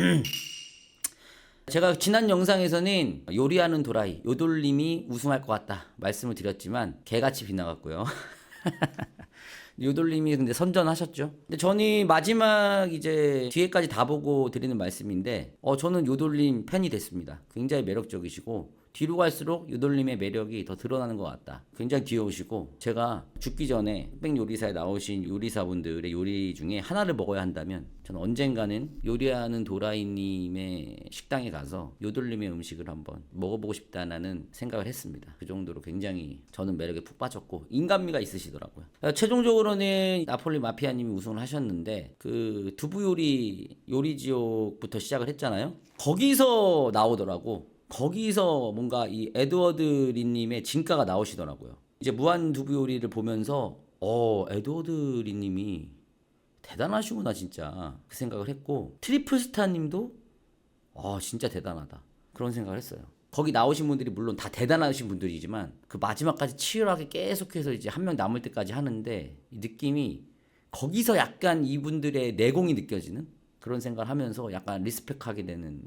제가 지난 영상에서는 요리하는 도라이 요돌님이 우승할 것 같다 말씀을 드렸지만 개같이 빗나갔고요. 요돌님이 근데 선전하셨죠. 근데 저는 마지막 이제 뒤에까지 다 보고 드리는 말씀인데, 어 저는 요돌님 팬이 됐습니다. 굉장히 매력적이시고 뒤로 갈수록 요돌님의 매력이 더 드러나는 것 같다. 굉장히 귀여우시고 제가 죽기 전에 흑백 요리사에 나오신 요리사분들의 요리 중에 하나를 먹어야 한다면 저는 언젠가는 요리하는 도라이님의 식당에 가서 요돌님의 음식을 한번 먹어보고 싶다는 생각을 했습니다. 그 정도로 굉장히 저는 매력에 푹 빠졌고 인간미가 있으시더라고요. 어, 최종적으로는 나폴리 마피아님이 우승을 하셨는데 그 두부 요리 요리 지옥부터 시작을 했잖아요. 거기서 나오더라고. 거기서 뭔가 이 에드워드 린님의 진가가 나오시더라고요. 이제 무한 두부 요리를 보면서 어 에드워드 린님이 대단하시구나 진짜 그 생각을 했고 트리플 스타님도 아 진짜 대단하다 그런 생각을 했어요. 거기 나오신 분들이 물론 다 대단하신 분들이지만 그 마지막까지 치열하게 계속해서 이제 한 명 남을 때까지 하는데 이 느낌이 거기서 약간 이분들의 내공이 느껴지는 그런 생각을 하면서 약간 리스펙하게 되는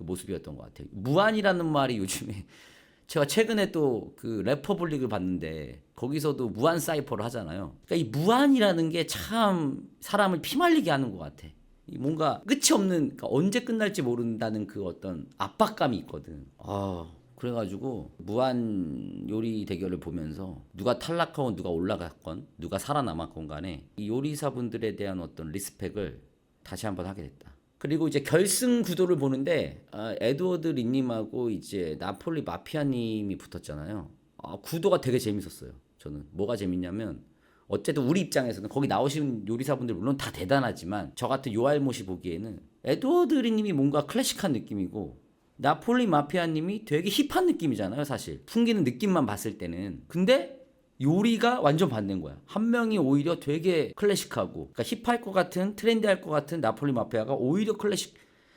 그 모습이었던 것 같아요. 무한이라는 말이 요즘에 제가 최근에 또그 래퍼블릭을 봤는데 거기서도 무한 사이퍼를 하잖아요. 그러니까 이 무한이라는 게 참 사람을 피말리게 하는 것 같아. 이 뭔가 끝이 없는 그러니까 언제 끝날지 모른다는 그 어떤 압박감이 있거든. 아 그래가지고 무한 요리 대결을 보면서 누가 탈락하고 누가 올라갔건 누가 살아남았건 간에 이 요리사분들에 대한 어떤 리스펙을 다시 한번 하게 됐다. 그리고 이제 결승 구도를 보는데 아, 에드워드 린님하고 이제 나폴리 마피아님이 붙었잖아요. 아, 구도가 되게 재밌었어요. 저는 뭐가 재밌냐면 어쨌든 우리 입장에서는 거기 나오신 요리사분들 물론 다 대단하지만 저 같은 요알못이 보기에는 에드워드 린님이 뭔가 클래식한 느낌이고 나폴리 마피아님이 되게 힙한 느낌이잖아요, 사실. 풍기는 느낌만 봤을 때는. 근데 요리가 완전 반대인 거야. 한 명이 오히려 되게 클래식하고, 그러니까 힙할 것 같은, 트렌디할 것 같은 나폴리 마피아가 오히려 클래식,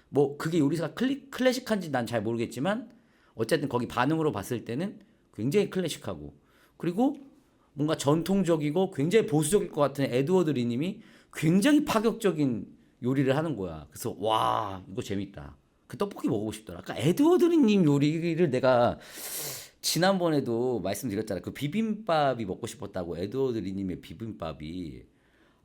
뭐, 그게 요리사가 클리, 클래식한지 난 잘 모르겠지만, 어쨌든 거기 반응으로 봤을 때는 굉장히 클래식하고, 그리고 뭔가 전통적이고 굉장히 보수적일 것 같은 에드워드 리님이 굉장히 파격적인 요리를 하는 거야. 그래서, 와, 이거 재밌다. 그 떡볶이 먹어보고 싶더라. 아까 에드워드 리님 요리를 내가 지난번에도 말씀드렸잖아요. 그 비빔밥이 먹고 싶었다고 에드워드 리님의 비빔밥이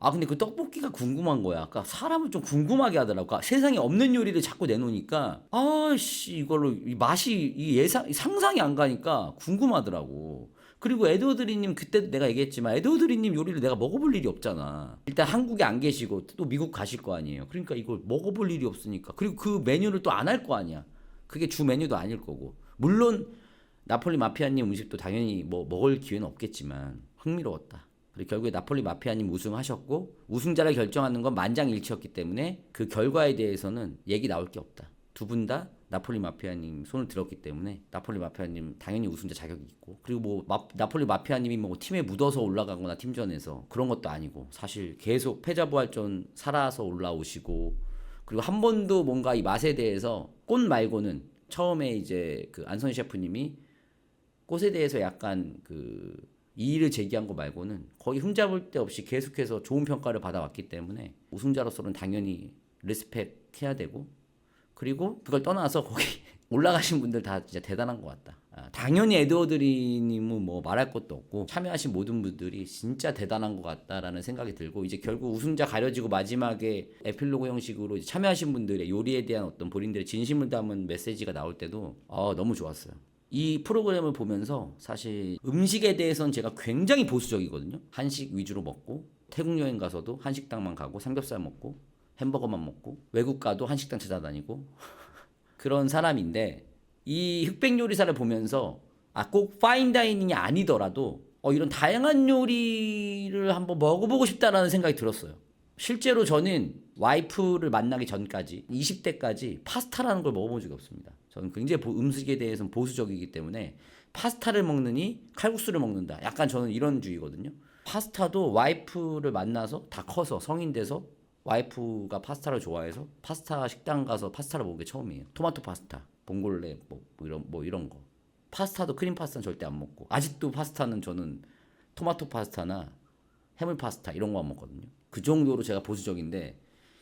아 근데 그 떡볶이가 궁금한 거야. 아까 사람을 좀 궁금하게 하더라고. 그러니까 세상에 없는 요리를 자꾸 내놓으니까 아씨 이걸로 이 맛이 이 예상 상상이 안 가니까 궁금하더라고. 그리고 에드워드 리님 그때 내가 얘기했지만 에드워드 리님 요리를 내가 먹어볼 일이 없잖아. 일단 한국에 안 계시고 또 미국 가실 거 아니에요. 그러니까 이걸 먹어볼 일이 없으니까 그리고 그 메뉴를 또 안 할 거 아니야. 그게 주 메뉴도 아닐 거고. 물론 나폴리 마피아님 음식도 당연히 뭐 먹을 기회는 없겠지만 흥미로웠다. 그리고 결국에 나폴리 마피아님 우승하셨고 우승자를 결정하는 건 만장일치였기 때문에 그 결과에 대해서는 얘기 나올 게 없다. 두 분 다 나폴리 마피아님 손을 들었기 때문에 나폴리 마피아님 당연히 우승자 자격이 있고 그리고 뭐 마, 나폴리 마피아님이 뭐 팀에 묻어서 올라가거나 팀전에서 그런 것도 아니고 사실 계속 패자부활전 살아서 올라오시고 그리고 한 번도 뭔가 이 맛에 대해서 꽃 말고는 처음에 이제 그 안선 셰프님이 꽃에 대해서 약간 그 이의를 제기한 거 말고는 거의 흠잡을 데 없이 계속해서 좋은 평가를 받아왔기 때문에 우승자로서는 당연히 리스펙 해야 되고 그리고 그걸 떠나서 거기 올라가신 분들 다 진짜 대단한 것 같다. 아, 당연히 에드워드리님은 뭐 말할 것도 없고 참여하신 모든 분들이 진짜 대단한 것 같다라는 생각이 들고 이제 결국 우승자 가려지고 마지막에 에필로그 형식으로 참여하신 분들의 요리에 대한 어떤 본인들의 진심을 담은 메시지가 나올 때도 아, 너무 좋았어요. 이 프로그램을 보면서 사실 음식에 대해서는 제가 굉장히 보수적이거든요. 한식 위주로 먹고 태국 여행 가서도 한식당만 가고 삼겹살 먹고 햄버거만 먹고 외국 가도 한식당 찾아다니고 그런 사람인데 이 흑백 요리사를 보면서 아 꼭 파인다이닝이 아니더라도 어 이런 다양한 요리를 한번 먹어보고 싶다라는 생각이 들었어요. 실제로 저는 와이프를 만나기 전까지 20대까지 파스타라는 걸 먹어본 적이 없습니다. 저는 굉장히 보- 음식에 대해서는 보수적이기 때문에 파스타를 먹느니 칼국수를 먹는다. 약간 저는 이런 주의거든요. 파스타도 와이프를 만나서 다 커서 성인 돼서 와이프가 파스타를 좋아해서 파스타 식당 가서 파스타를 먹은 게 처음이에요. 토마토 파스타, 봉골레 뭐, 뭐 이런 뭐 이런 거. 파스타도 크림 파스타는 절대 안 먹고 아직도 파스타는 저는 토마토 파스타나 해물 파스타 이런 거 안 먹거든요. 그 정도로 제가 보수적인데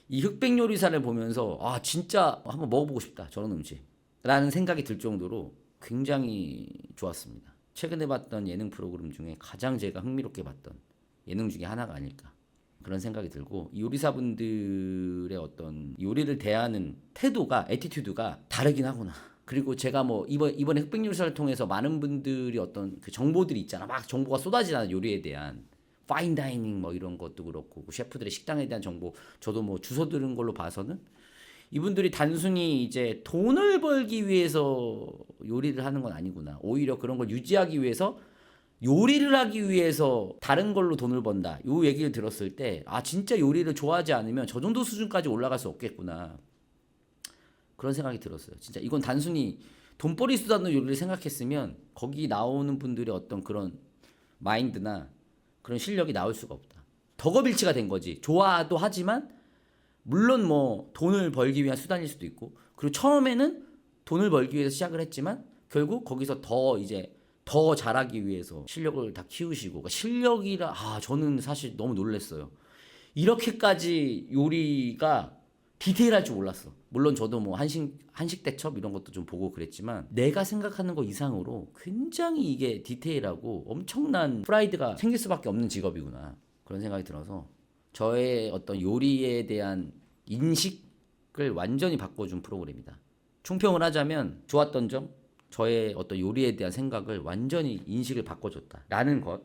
이 흑백 요리사를 보면서 아 진짜 한번 먹어보고 싶다 저런 음식라는 생각이 들 정도로 굉장히 좋았습니다. 최근에 봤던 예능 프로그램 중에 가장 제가 흥미롭게 봤던 예능 중에 하나가 아닐까 그런 생각이 들고 이 요리사분들의 어떤 요리를 대하는 태도가 에티튜드가 다르긴 하구나. 그리고 제가 뭐 이번 이번에 흑백 요리사를 통해서 많은 분들이 어떤 그 정보들이 있잖아. 막 정보가 쏟아지는 요리에 대한 파인 다이닝 뭐 이런 것도 그렇고 그 셰프들의 식당에 대한 정보 저도 뭐 주소 들은 걸로 봐서는 이분들이 단순히 이제 돈을 벌기 위해서 요리를 하는 건 아니구나. 오히려 그런 걸 유지하기 위해서 요리를 하기 위해서 다른 걸로 돈을 번다. 요 얘기를 들었을 때, 아, 진짜 요리를 좋아하지 않으면 저 정도 수준까지 올라갈 수 없겠구나. 그런 생각이 들었어요. 진짜 이건 단순히 돈벌이 수단으로 요리를 생각했으면 거기 나오는 분들의 어떤 그런 마인드나 그런 실력이 나올 수가 없다. 덕업일치가 된 거지. 좋아도 하지만 물론 뭐 돈을 벌기 위한 수단일 수도 있고 그리고 처음에는 돈을 벌기 위해서 시작을 했지만 결국 거기서 더 이제 더 잘하기 위해서 실력을 다 키우시고 그러니까 실력이라 아 저는 사실 너무 놀랐어요. 이렇게까지 요리가 디테일할 줄 몰랐어. 물론 저도 뭐 한식 한식 대첩 이런 것도 좀 보고 그랬지만 내가 생각하는 거 이상으로 굉장히 이게 디테일하고 엄청난 프라이드가 생길 수밖에 없는 직업이구나 그런 생각이 들어서 저의 어떤 요리에 대한 인식을 완전히 바꿔준 프로그램이다. 총평을 하자면 좋았던 점, 저의 어떤 요리에 대한 생각을 완전히 인식을 바꿔줬다라는 것.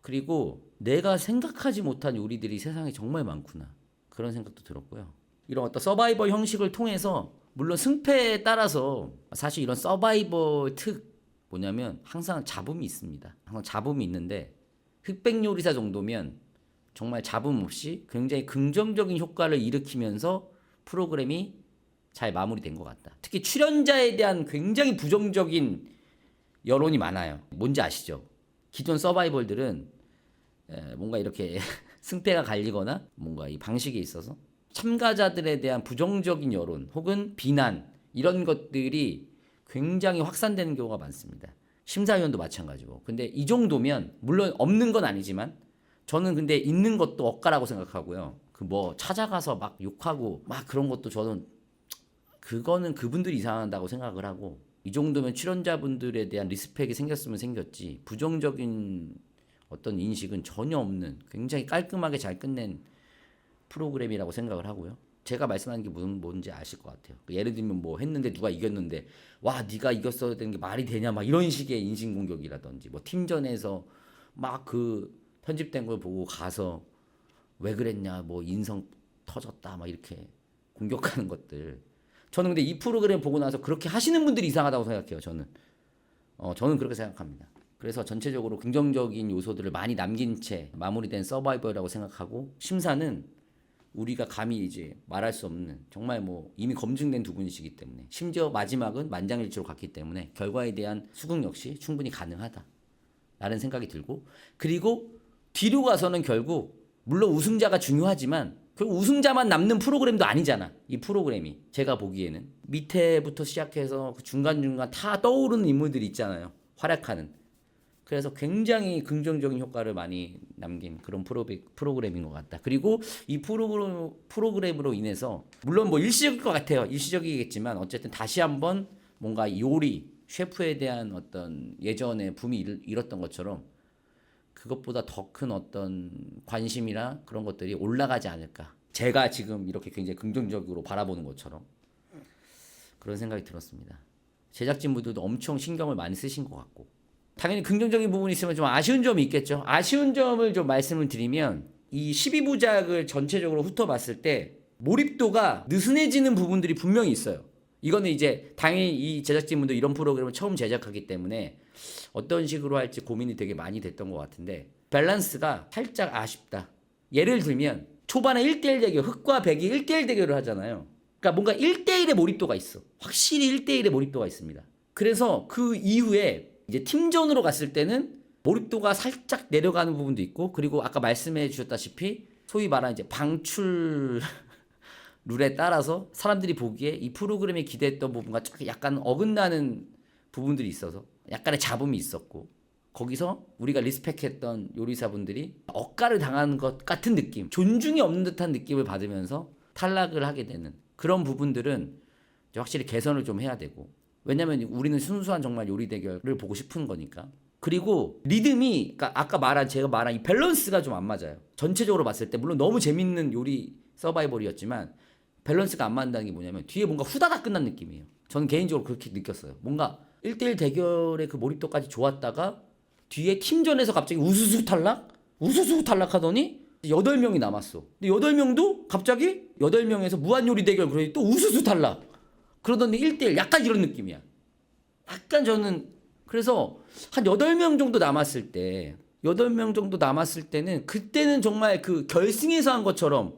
그리고 내가 생각하지 못한 요리들이 세상에 정말 많구나. 그런 생각도 들었고요. 이런 어떤 서바이벌 형식을 통해서 물론 승패에 따라서 사실 이런 서바이벌 특 뭐냐면 항상 잡음이 있습니다. 항상 잡음이 있는데 흑백 요리사 정도면 정말 잡음 없이 굉장히 긍정적인 효과를 일으키면서 프로그램이 잘 마무리된 것 같다. 특히 출연자에 대한 굉장히 부정적인 여론이 많아요. 뭔지 아시죠? 기존 서바이벌들은 에, 뭔가 이렇게 승패가 갈리거나 뭔가 이 방식에 있어서 참가자들에 대한 부정적인 여론 혹은 비난 이런 것들이 굉장히 확산되는 경우가 많습니다. 심사위원도 마찬가지고. 근데 이 정도면 물론 없는 건 아니지만 저는 근데 있는 것도 억까라고 생각하고요. 그 뭐 찾아가서 막 욕하고 막 그런 것도 저는 그거는 그분들이 이상한다고 생각을 하고 이 정도면 출연자분들에 대한 리스펙이 생겼으면 생겼지 부정적인 어떤 인식은 전혀 없는 굉장히 깔끔하게 잘 끝낸 프로그램이라고 생각을 하고요. 제가 말씀하는 게 무슨 뭔지 아실 것 같아요. 그 예를 들면 뭐 했는데 누가 이겼는데 와 네가 이겼어야 되는 게 말이 되냐 막 이런 식의 인신 공격이라든지 뭐 팀전에서 막 그 편집된 걸 보고 가서 왜 그랬냐 뭐 인성 터졌다 막 이렇게 공격하는 것들. 저는 근데 이 프로그램 보고 나서 그렇게 하시는 분들이 이상하다고 생각해요. 저는 어 저는 그렇게 생각합니다. 그래서 전체적으로 긍정적인 요소들을 많이 남긴 채 마무리된 서바이벌이라고 생각하고 심사는 우리가 감히 이제 말할 수 없는 정말 뭐 이미 검증된 두 분이시기 때문에 심지어 마지막은 만장일치로 갔기 때문에 결과에 대한 수긍 역시 충분히 가능하다. 라는 생각이 들고 그리고 뒤로 가서는 결국 물론 우승자가 중요하지만 결국 우승자만 남는 프로그램도 아니잖아. 이 프로그램이 제가 보기에는 밑에부터 시작해서 그 중간 중간 다 떠오르는 인물들이 있잖아요. 활약하는. 그래서 굉장히 긍정적인 효과를 많이 남긴 그런 프로비, 프로 그램인 것 같다. 그리고 이 프로그램, 프로그램으로 인해서 물론 뭐 일시적일 것 같아요. 일시적이겠지만 어쨌든 다시 한번 뭔가 요리, 셰프에 대한 어떤 예전에 붐이 일- 일었던 것처럼 그것보다 더 큰 어떤 관심이나 그런 것들이 올라가지 않을까. 제가 지금 이렇게 굉장히 긍정적으로 바라보는 것처럼 그런 생각이 들었습니다. 제작진분들도 엄청 신경을 많이 쓰신 것 같고 당연히 긍정적인 부분이 있으면 좀 아쉬운 점이 있겠죠. 아쉬운 점을 좀 말씀을 드리면 이 12부작을 전체적으로 훑어봤을 때 몰입도가 느슨해지는 부분들이 분명히 있어요. 이거는 이제 당연히 이 제작진분도 이런 프로그램을 처음 제작하기 때문에 어떤 식으로 할지 고민이 되게 많이 됐던 것 같은데 밸런스가 살짝 아쉽다. 예를 들면 초반에 1대1 대결, 흑과 백이 1대1 대결을 하잖아요. 그러니까 뭔가 1대1의 몰입도가 있어. 확실히 1대1의 몰입도가 있습니다. 그래서 그 이후에 이제 팀전으로 갔을 때는 몰입도가 살짝 내려가는 부분도 있고 그리고 아까 말씀해 주셨다시피 소위 말하는 이제 방출 룰에 따라서 사람들이 보기에 이 프로그램에 기대했던 부분과 약간 어긋나는 부분들이 있어서 약간의 잡음이 있었고 거기서 우리가 리스펙했던 요리사분들이 억가를 당하는 것 같은 느낌 존중이 없는 듯한 느낌을 받으면서 탈락을 하게 되는 그런 부분들은 확실히 개선을 좀 해야 되고 왜냐면 우리는 순수한 정말 요리 대결을 보고 싶은 거니까 그리고 리듬이 그러니까 아까 말한 제가 말한 이 밸런스가 좀 안 맞아요 전체적으로 봤을 때 물론 너무 재밌는 요리 서바이벌이었지만 밸런스가 안 맞는다는 게 뭐냐면 뒤에 뭔가 후다닥 끝난 느낌이에요 저는 개인적으로 그렇게 느꼈어요 뭔가 1대1 대결의 그 몰입도까지 좋았다가 뒤에 팀전에서 갑자기 우수수 탈락? 우수수 탈락하더니 8명이 남았어. 근데 8명도 갑자기 8명에서 무한요리 대결 그러니 또 우수수 탈락. 그러더니 1대1 약간 이런 느낌이야. 약간 저는 그래서 한 8명 정도 남았을 때 8명 정도 남았을 때는 그때는 정말 그 결승에서 한 것처럼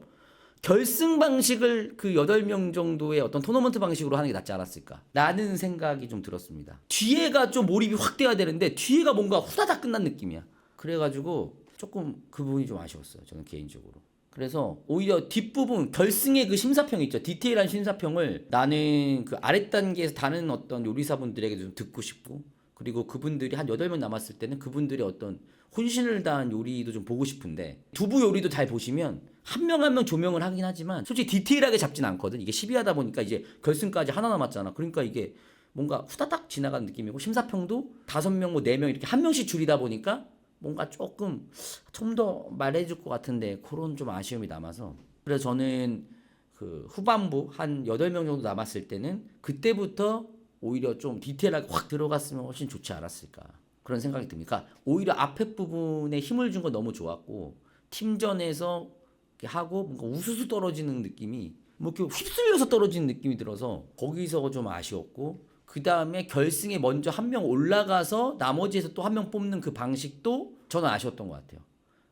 결승 방식을 그 8명 정도의 어떤 토너먼트 방식으로 하는 게 낫지 않았을까 라는 생각이 좀 들었습니다. 뒤에가 좀 몰입이 확 돼야 되는데 뒤에가 뭔가 후다닥 끝난 느낌이야. 그래가지고 조금 그 부분이 좀 아쉬웠어요. 저는 개인적으로. 그래서 오히려 뒷부분 결승의 그 심사평 있죠. 디테일한 심사평을 나는 그 아랫 단계에서 다른 어떤 요리사분들에게 좀 듣고 싶고 그리고 그분들이 한 8명 남았을 때는 그분들의 어떤 혼신을 다한 요리도 좀 보고 싶은데 두부 요리도 잘 보시면 한 명 한명 조명을 하긴 하지만 솔직히 디테일하게 잡진 않거든. 이게 12하다 보니까 이제 결승까지 하나 남았잖아. 그러니까 이게 뭔가 후다닥 지나가는 느낌이고 심사평도 다섯 명 뭐 네 명 이렇게 한 명씩 줄이다 보니까 뭔가 조금 좀 더 말해줄 것 같은데 그런 좀 아쉬움이 남아서 그래서 저는 그 후반부 한 8명 정도 남았을 때는 그때부터 오히려 좀 디테일하게 확 들어갔으면 훨씬 좋지 않았을까 그런 생각이 듭니다. 그러니까 오히려 앞에 부분에 힘을 준 건 너무 좋았고 팀전에서 하고 뭔가 우수수 떨어지는 느낌이 뭐 이렇게 휩쓸려서 떨어지는 느낌이 들어서 거기서 좀 아쉬웠고 그 다음에 결승에 먼저 한 명 올라가서 나머지에서 또 한 명 뽑는 그 방식도 저는 아쉬웠던 것 같아요.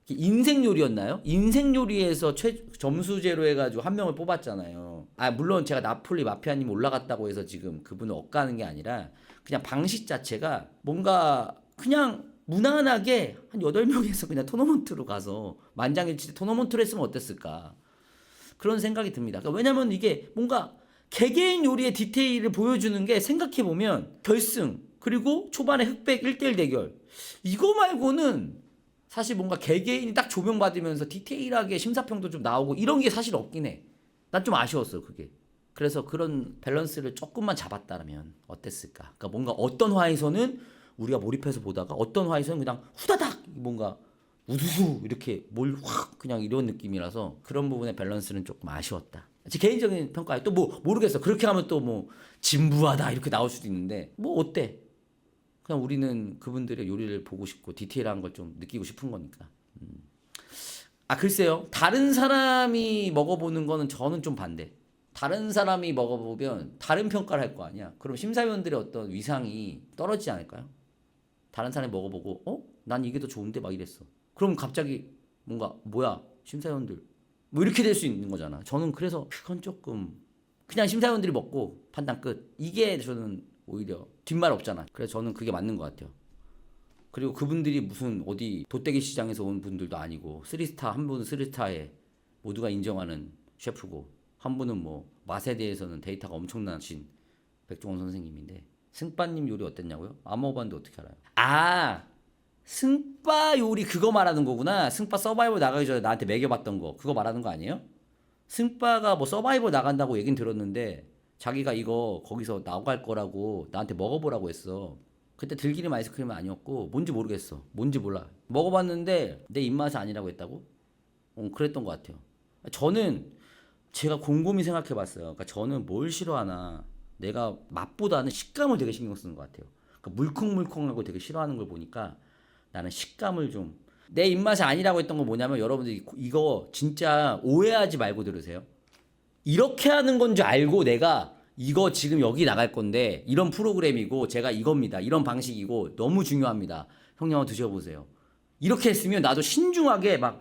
인생 요리였나요? 인생 요리에서 최 점수제로 해가지고 한 명을 뽑았잖아요. 아 물론 제가 나폴리 마피아님 올라갔다고 해서 지금 그분을 억까는 게 아니라 그냥 방식 자체가 뭔가 그냥 무난하게 한 8명에서 그냥 토너먼트로 가서 만장일치 토너먼트로 했으면 어땠을까 그런 생각이 듭니다. 그러니까 왜냐면 이게 뭔가 개개인 요리의 디테일을 보여주는 게 생각해보면 결승 그리고 초반에 흑백 1대1 대결 이거 말고는 사실 뭔가 개개인이 딱 조명받으면서 디테일하게 심사평도 좀 나오고 이런 게 사실 없긴 해. 난 좀 아쉬웠어 그게. 그래서 그런 밸런스를 조금만 잡았다면 어땠을까? 그러니까 뭔가 어떤 화에서는 우리가 몰입해서 보다가 어떤 화에서는 그냥 후다닥 뭔가 우두수 이렇게 뭘 확 그냥 이런 느낌이라서 그런 부분의 밸런스는 조금 아쉬웠다. 제 개인적인 평가에 또 뭐 모르겠어. 그렇게 하면 또 뭐 진부하다 이렇게 나올 수도 있는데 뭐 어때? 그냥 우리는 그분들의 요리를 보고 싶고 디테일한 걸 좀 느끼고 싶은 거니까. 음. 아 글쎄요. 다른 사람이 먹어보는 거는 저는 좀 반대. 다른 사람이 먹어보면 다른 평가를 할 거 아니야. 그럼 심사위원들의 어떤 위상이 떨어지지 않을까요? 다른 사람이 먹어보고 어? 난 이게 더 좋은데 막 이랬어. 그럼 갑자기 뭔가 뭐야 심사위원들 뭐 이렇게 될 수 있는 거잖아. 저는 그래서 그건 조금 그냥 심사위원들이 먹고 판단 끝. 이게 저는 오히려 뒷말 없잖아. 그래서 저는 그게 맞는 것 같아요. 그리고 그분들이 무슨 어디 도떼기 시장에서 온 분들도 아니고 쓰리스타 한 분은 쓰리스타에 모두가 인정하는 셰프고 한 분은 뭐 맛에 대해서는 데이터가 엄청나신 백종원 선생님인데 승빠님 요리 어땠냐고요? 안 먹어봤는데 어떻게 알아요? 아 승빠 요리 그거 말하는 거구나. 승빠 서바이벌 나가기 전에 나한테 먹여봤던 거 그거 말하는 거 아니에요? 승빠가 뭐 서바이벌 나간다고 얘긴 들었는데 자기가 이거 거기서 나갈 거라고 나한테 먹어보라고 했어. 그때 들기름 아이스크림은 아니었고 뭔지 모르겠어. 뭔지 몰라. 먹어봤는데 내 입맛이 아니라고 했다고? 어, 그랬던 것 같아요. 저는 제가 곰곰이 생각해봤어요. 그러니까 저는 뭘 싫어하나 내가 맛보다는 식감을 되게 신경 쓰는 것 같아요. 그러니까 물컹물컹하고 되게 싫어하는 걸 보니까 나는 식감을 좀 내 입맛이 아니라고 했던 건 뭐냐면 여러분들이 이거 진짜 오해하지 말고 들으세요. 이렇게 하는 건 줄 알고 내가 이거 지금 여기 나갈 건데 이런 프로그램이고 제가 이겁니다. 이런 방식이고 너무 중요합니다. 형님 한번 드셔보세요. 이렇게 했으면 나도 신중하게 막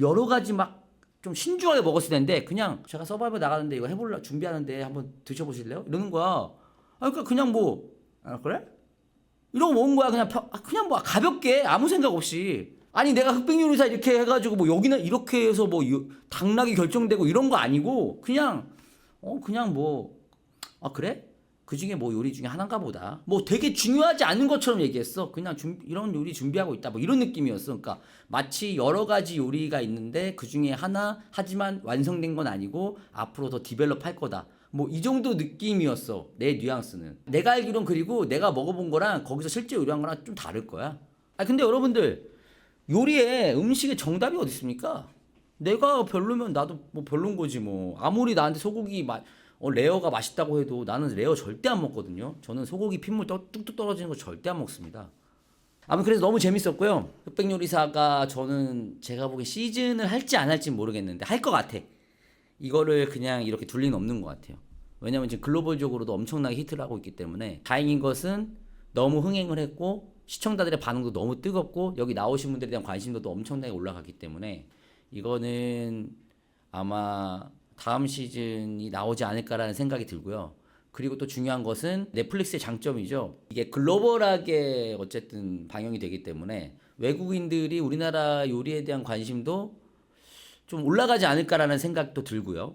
여러 가지 막 좀 신중하게 먹었을 텐데 그냥 제가 서바이벌 나가는데 이거 해볼라 준비하는데 한번 드셔보실래요? 이러는 거야. 아 그러니까 그냥 뭐 아, 그래? 이러고 먹은 거야 그냥 펴- 아, 그냥 뭐 가볍게 아무 생각 없이 아니 내가 흑백 요리사 이렇게 해가지고 뭐 여기는 이렇게 해서 뭐 요- 당락이 결정되고 이런 거 아니고 그냥 어 그냥 뭐 아 그래 그 중에 뭐 요리 중에 하나인가 보다. 뭐 되게 중요하지 않은 것처럼 얘기했어. 그냥 준- 이런 요리 준비하고 있다. 뭐 이런 느낌이었어. 그러니까 마치 여러 가지 요리가 있는데 그 중에 하나 하지만 완성된 건 아니고 앞으로 더 디벨롭 할 거다. 뭐 이 정도 느낌이었어. 내 뉘앙스는. 내가 알기론 그리고 내가 먹어본 거랑 거기서 실제 요리한 거랑 좀 다를 거야. 아 근데 여러분들 요리에 음식의 정답이 어디 있습니까? 내가 별로면 나도 뭐 별론 거지 뭐. 아무리 나한테 소고기 맛 어, 레어가 맛있다고 해도 나는 레어 절대 안 먹거든요. 저는 소고기 핏물 떠- 뚝뚝 떨어지는 거 절대 안 먹습니다. 아무튼 그래서 너무 재밌었고요. 흑백 요리사가 저는 제가 보기엔 시즌을 할지 안 할지 모르겠는데 할 것 같아. 이거를 그냥 이렇게 둘 리는 없는 것 같아요. 왜냐면 지금 글로벌적으로도 엄청나게 히트를 하고 있기 때문에 다행인 것은 너무 흥행을 했고 시청자들의 반응도 너무 뜨겁고 여기 나오신 분들에 대한 관심도도 엄청나게 올라갔기 때문에 이거는 아마 다음 시즌이 나오지 않을까라는 생각이 들고요. 그리고 또 중요한 것은 넷플릭스의 장점이죠. 이게 글로벌하게 어쨌든 방영이 되기 때문에 외국인들이 우리나라 요리에 대한 관심도 좀 올라가지 않을까라는 생각도 들고요.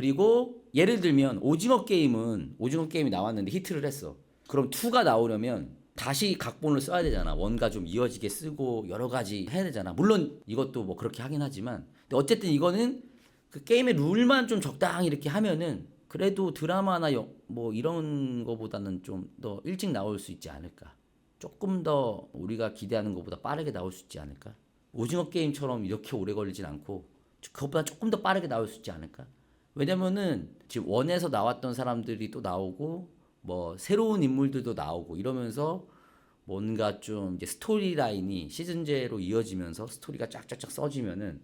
그리고 예를 들면 오징어 게임은 오징어 게임이 나왔는데 히트를 했어. 그럼 2가 나오려면 다시 각본을 써야 되잖아. 원가 좀 이어지게 쓰고 여러 가지 해야 되잖아. 물론 이것도 뭐 그렇게 하긴 하지만 근데 어쨌든 이거는 그 게임의 룰만 좀 적당히 이렇게 하면은 그래도 드라마나 여- 뭐 이런 거보다는 좀 더 일찍 나올 수 있지 않을까. 조금 더 우리가 기대하는 것보다 빠르게 나올 수 있지 않을까. 오징어 게임처럼 이렇게 오래 걸리진 않고 그것보다 조금 더 빠르게 나올 수 있지 않을까. 왜냐면은 지금 원에서 나왔던 사람들이 또 나오고 뭐 새로운 인물들도 나오고 이러면서 뭔가 좀 이제 스토리 라인이 시즌제로 이어지면서 스토리가 쫙쫙쫙 써지면은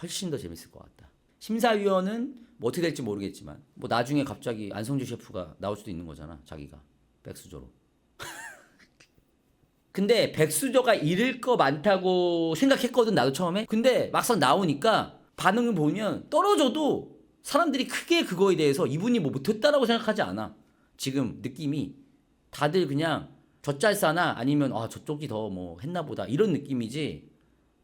훨씬 더 재밌을 것 같다. 심사위원은 뭐 어떻게 될지 모르겠지만 뭐 나중에 갑자기 안성주 셰프가 나올 수도 있는 거잖아 자기가 백수저로. 근데 백수저가 잃을 거 많다고 생각했거든 나도 처음에. 근데 막상 나오니까 반응을 보면 떨어져도 사람들이 크게 그거에 대해서 이분이 뭐 못했다라고 생각하지 않아. 지금 느낌이 다들 그냥 젖잘싸나 아니면 아 저쪽이 더 뭐 했나 보다 이런 느낌이지.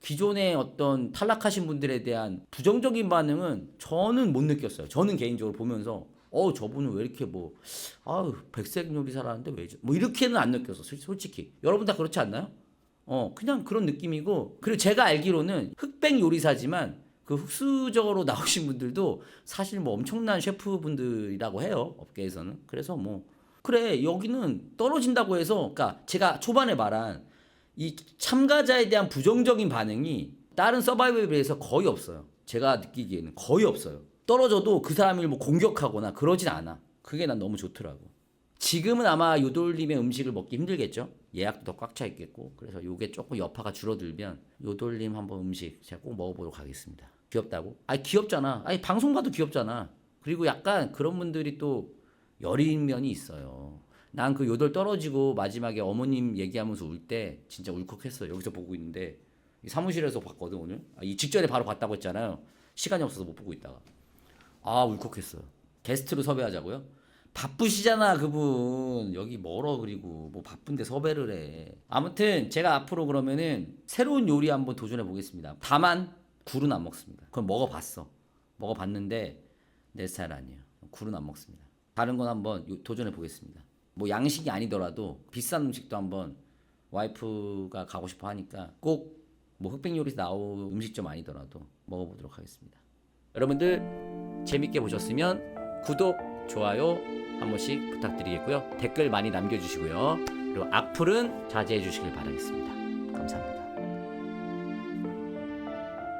기존의 어떤 탈락하신 분들에 대한 부정적인 반응은 저는 못 느꼈어요. 저는 개인적으로 보면서 어 저분은 왜 이렇게 뭐 아유 백색 요리사라는데 왜죠? 뭐 이렇게는 안 느꼈어. 솔- 솔직히 여러분 다 그렇지 않나요? 어 그냥 그런 느낌이고 그리고 제가 알기로는 흑백 요리사지만 그 흑수저로 나오신 분들도 사실 뭐 엄청난 셰프분들이라고 해요 업계에서는 그래서 뭐 그래 여기는 떨어진다고 해서 그러니까 제가 초반에 말한 이 참가자에 대한 부정적인 반응이 다른 서바이벌에 비해서 거의 없어요. 제가 느끼기에는 거의 없어요. 떨어져도 그 사람을 뭐 공격하거나 그러진 않아. 그게 난 너무 좋더라고. 지금은 아마 요돌림의 음식을 먹기 힘들겠죠. 예약도 더 꽉 차 있겠고. 그래서 요게 조금 여파가 줄어들면 요돌림 한번 음식 제가 꼭 먹어보도록 하겠습니다. 귀엽다고? 아니 귀엽잖아. 아니 방송가도 귀엽잖아. 그리고 약간 그런 분들이 또 여린 면이 있어요. 난 그 요돌 떨어지고 마지막에 어머님 얘기하면서 울 때 진짜 울컥했어. 여기서 보고 있는데 이 사무실에서 봤거든 오늘. 아, 이 직전에 바로 봤다고 했잖아요. 시간이 없어서 못 보고 있다가 아 울컥했어요. 게스트로 섭외하자고요? 바쁘시잖아 그분 여기 멀어 그리고 뭐 바쁜데 섭외를 해. 아무튼 제가 앞으로 그러면은 새로운 요리 한번 도전해 보겠습니다. 다만 굴은 안 먹습니다. 그건 먹어봤어. 먹어봤는데 내 스타일 아니에요. 굴은 안 먹습니다. 다른 건 한번 요- 도전해 보겠습니다. 뭐 양식이 아니더라도 비싼 음식도 한번 와이프가 가고 싶어 하니까 꼭 뭐 흑백 요리 나올 음식점 아니더라도 먹어보도록 하겠습니다. 여러분들 재밌게 보셨으면 구독, 좋아요 한 번씩 부탁드리겠고요. 댓글 많이 남겨주시고요. 그리고 악플은 자제해 주시길 바라겠습니다.